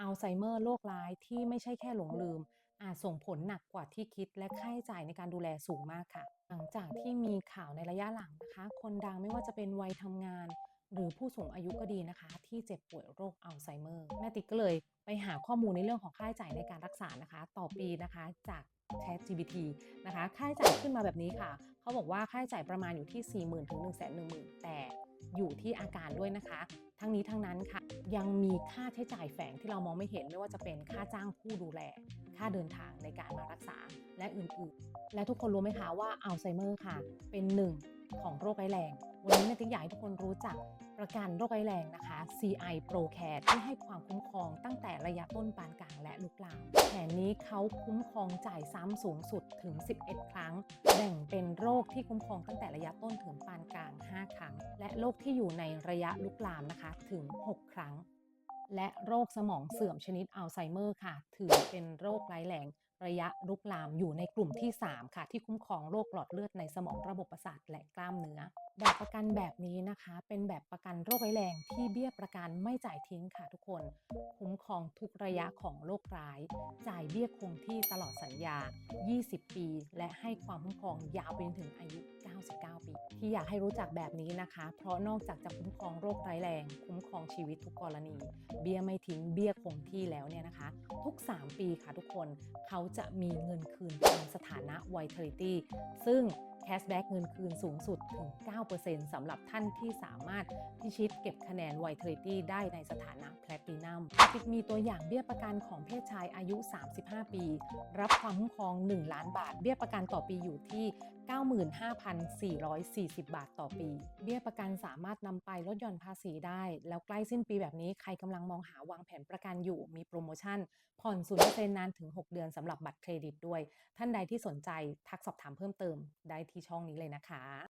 อัลไซเมอร์โรคร้ายที่ไม่ใช่แค่หลงลืม อาจส่งผลหนักกว่าที่คิดและค่าใช้จ่ายในการดูแลสูงมากค่ะ หลังจากที่มีข่าวในระยะหลังนะคะ คนดังไม่ว่าจะเป็นวัยทำงาน หรือผู้สูงอายุก็ดีนะคะ ที่เจ็บป่วยโรคอัลไซเมอร์แม่ติ๊กก็เลยไปหาข้อมูลในเรื่องของค่าใช้จ่ายในการรักษานะคะ ต่อปีนะคะจาก ChatGPT นะคะ ค่าใช้จ่ายขึ้นมาแบบนี้ค่ะ เขาบอกว่าค่าใช้จ่ายประมาณอยู่ที่ 40,000 ถึง 110,000 แต่ อยู่ที่อาการด้วยนะคะ ทั้งนี้ทั้งนั้นค่ะ ยังมีค่าใช้จ่ายแฝงที่เรามองไม่เห็นไม่ว่าจะเป็นค่าจ้างผู้ดูแล ค่าเดินทางในการมารักษาและอื่นๆ และทุกคนรู้ไหมคะว่าอัลไซเมอร์ค่ะ เป็นหนึ่ง ของโรคร้แรง วันนี้แม่ติ๊กอยากให้ทุกคนรู้จักประกันโรคร้แรงนะคะ CI Pro Care ที่ให้ความคุ้มครองตั้งแต่ระยะต้นปานกลางและลุกลามแผนนี้เขาคุ้มครองจ่ายซ้ำสูงสุดถึง 11 ครั้ง แบ่งเป็นโรคที่คุ้มครองตั้งแต่ระยะต้นถึงปานกลาง 5 ครั้ง และโรคที่อยู่ในระยะลุกลามนะคะถึง 6 ครั้ง และโรคสมองเสื่อมชนิดอัลไซเมอร์ค่ะ ถือเป็นโรคร้ายแรง ระยะลุกลามอยู่ในกลุ่มที่ 3 ค่ะ ที่คุ้มครองโรคหลอดเลือดในสมองระบบประสาทและกล้ามเนื้อแบบประกันแบบนี้นะคะ เป็นแบบประกันโรคร้ายแรงที่เบี้ยประกันไม่จ่ายทิ้งค่ะทุกคน คุ้มครองทุกระยะของโรคร้าย จ่ายเบี้ยคงที่ตลอดสัญญา 20 ปี และให้ความคุ้มครองยาวไปจนถึงอายุ 99 ปี ที่อยากให้รู้จักแบบนี้นะคะ เพราะนอกจากจะคุ้มครองโรคร้ายแรง คุ้มครองชีวิตทุกกรณี เบี้ยไม่ทิ้งเบี้ยคงที่แล้วเนี่ยนะคะ ทุก 3 ปีค่ะทุกคนเขาจะมีเงินคืนตามสถานะ Vitality ซึ่ง แคชแบ็กเงินคืนสูงสุดถึง 9%สำหรับท่านที่สามารถพิชิตเก็บคะแนน Vitality ได้ในสถานะ Platinum ติ๊กมีตัวอย่างเบี้ยประกันของเพศชายอายุ 35 ปี รับความคุ้มครอง 1 ล้านบาท เบี้ยประกันต่อปีอยู่ที่ 95,440 บาทต่อปี เบี้ยประกันสามารถนำไปลดหย่อนภาษีได้ แล้วใกล้สิ้นปีแบบนี้ใครกำลังมองหาวางแผนประกันอยู่มีโปรโมชั่น ผ่อน0%นานถึง 6 เดือนสำหรับบัตรเครดิตด้วย ท่านใดที่สนใจทักสอบถามเพิ่มเติมได้ที่ช่องนี้เลยนะคะ